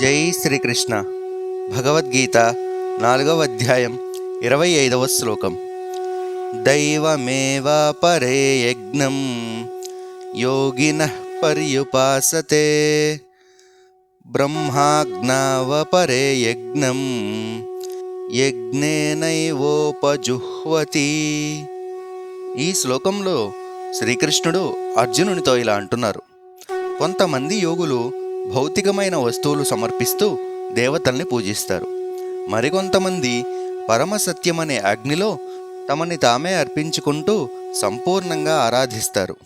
జై శ్రీకృష్ణ. భగవద్గీత నాలుగవ అధ్యాయం ఇరవై ఐదవ శ్లోకం. దైవమేవ పరే యజ్ఞం యోగిన పర్యుపాసతే. బ్రహ్మాజ్ఞావ పరే యజ్ఞం యజ్ఞేనైవోపజుహ్వతి. ఈ శ్లోకంలో శ్రీకృష్ణుడు అర్జునునితో ఇలా అంటున్నారు. కొంతమంది యోగులు భౌతికమైన వస్తువులు సమర్పిస్తూ దేవతల్ని పూజిస్తారు. మరికొంతమంది పరమసత్యమనే అగ్నిలో తమని తామే అర్పించుకుంటూ సంపూర్ణంగా ఆరాధిస్తారు.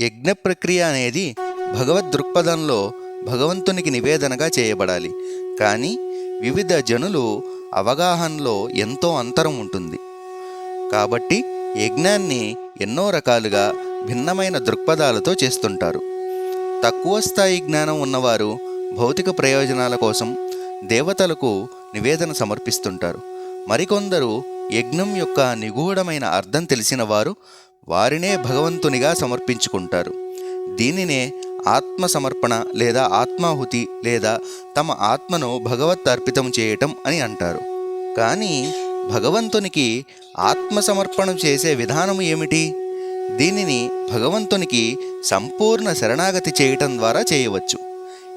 యజ్ఞ ప్రక్రియ అనేది భగవద్ దృక్పథంలో భగవంతునికి నివేదనగా చేయబడాలి. కానీ వివిధ జనులు అవగాహనలో ఎంతో అంతరం ఉంటుంది. కాబట్టి యజ్ఞాన్ని ఎన్నో రకాలుగా భిన్నమైన దృక్పథాలతో చేస్తుంటారు. తక్కువ స్థాయి జ్ఞానం ఉన్నవారు భౌతిక ప్రయోజనాల కోసం దేవతలకు నివేదన సమర్పిస్తుంటారు. మరికొందరు యజ్ఞం యొక్క నిగూఢమైన అర్థం తెలిసిన వారు వారినే భగవంతునిగా సమర్పించుకుంటారు. దీనినే ఆత్మ సమర్పణ లేదా ఆత్మాహుతి లేదా తమ ఆత్మను భగవత్ అర్పితం చేయటం అని అంటారు. కానీ భగవంతునికి ఆత్మ సమర్పణం చేసే విధానం ఏమిటి? దీనిని భగవంతునికి సంపూర్ణ శరణాగతి చేయటం ద్వారా చేయవచ్చు.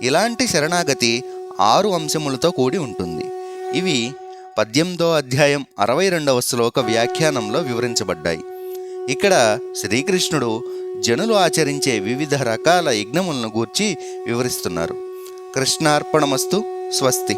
ఇలాంటి శరణాగతి ఆరు అంశములతో కూడి ఉంటుంది. ఇవి పద్దెనిమిదో అధ్యాయం అరవై రెండవ శ్లోక వ్యాఖ్యానంలో వివరించబడ్డాయి. ఇక్కడ శ్రీకృష్ణుడు జనులు ఆచరించే వివిధ రకాల యజ్ఞములను గూర్చి వివరిస్తున్నారు. కృష్ణార్పణమస్తు స్వస్తి.